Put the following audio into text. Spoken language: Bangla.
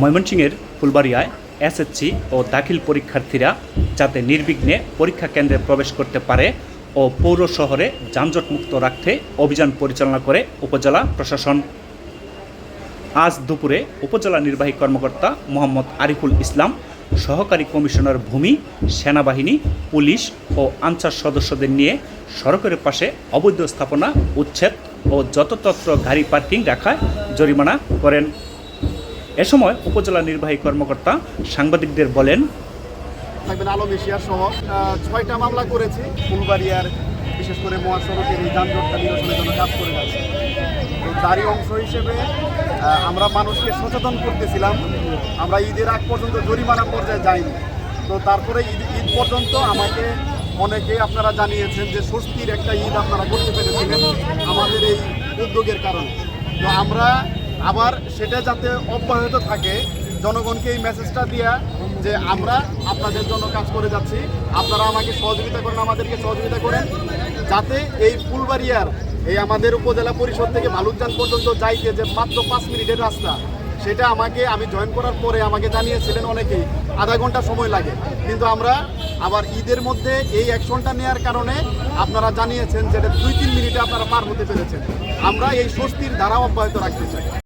ময়মনসিংহের ফুলবাড়িয়ায় এসএসসি ও দাখিল পরীক্ষার্থীরা যাতে নির্বিঘ্নে পরীক্ষা কেন্দ্রে প্রবেশ করতে পারে ও পৌর শহরে যানজটমুক্ত রাখতে অভিযান পরিচালনা করে উপজেলা প্রশাসন। আজ দুপুরে উপজেলা নির্বাহী কর্মকর্তা মোহাম্মদ আরিফুল ইসলাম, সহকারী কমিশনার ভূমি, সেনাবাহিনী, পুলিশ ও আনসার সদস্যদের নিয়ে সড়কের পাশে অবৈধ স্থাপনা, উচ্ছেদ ও যততত্র গাড়ি পার্কিং রাখায় জরিমানা করেন। এ সময় উপজেলা নির্বাহী কর্মকর্তা সাংবাদিকদের বলেন, থাকবেন আলম সহ ছয়টা মামলা করেছি। ফুলবাড়িয়ার, বিশেষ করে মহাসড়কের এই যানজটটা নিরসনের জন্য কাজ করে যাচ্ছে। তো তারই অংশ হিসেবে আমরা মানুষকে সচেতন করতেছিলাম। আমরা ঈদের আগ পর্যন্ত জরিমানা পর্যায়ে যাইনি। তো তারপরে ঈদ ঈদ পর্যন্ত আমাকে অনেকে আপনারা জানিয়েছেন যে স্বস্তির একটা ঈদ আপনারা করতে পেরেছিলেন আমাদের এই উদ্যোগের কারণে। তো আমরা আবার সেটা যাতে অব্যাহত থাকে, জনগণকে এই মেসেজটা দিয়া যে আমরা আপনাদের জন্য কাজ করে যাচ্ছি। আপনারা আমাকে সহযোগিতা করেন, আমাদেরকে সহযোগিতা করেন, যাতে এই ফুলবাড়িয়ার, এই আমাদের উপজেলা পরিষদ থেকে ভালুকজান পর্যন্ত যাইতে যে মাত্র পাঁচ মিনিটের রাস্তা, সেটা আমাকে, আমি জয়েন করার পরে আমাকে জানিয়েছিলেন অনেকেই, আধা ঘণ্টা সময় লাগে। কিন্তু আমরা আবার ঈদের মধ্যে এই অ্যাকশনটা নেওয়ার কারণে আপনারা জানিয়েছেন যেটা দুই তিন মিনিটে আপনারা পার হতে পেরেছেন। আমরা এই স্বস্তির ধারা অব্যাহত রাখতে চাই।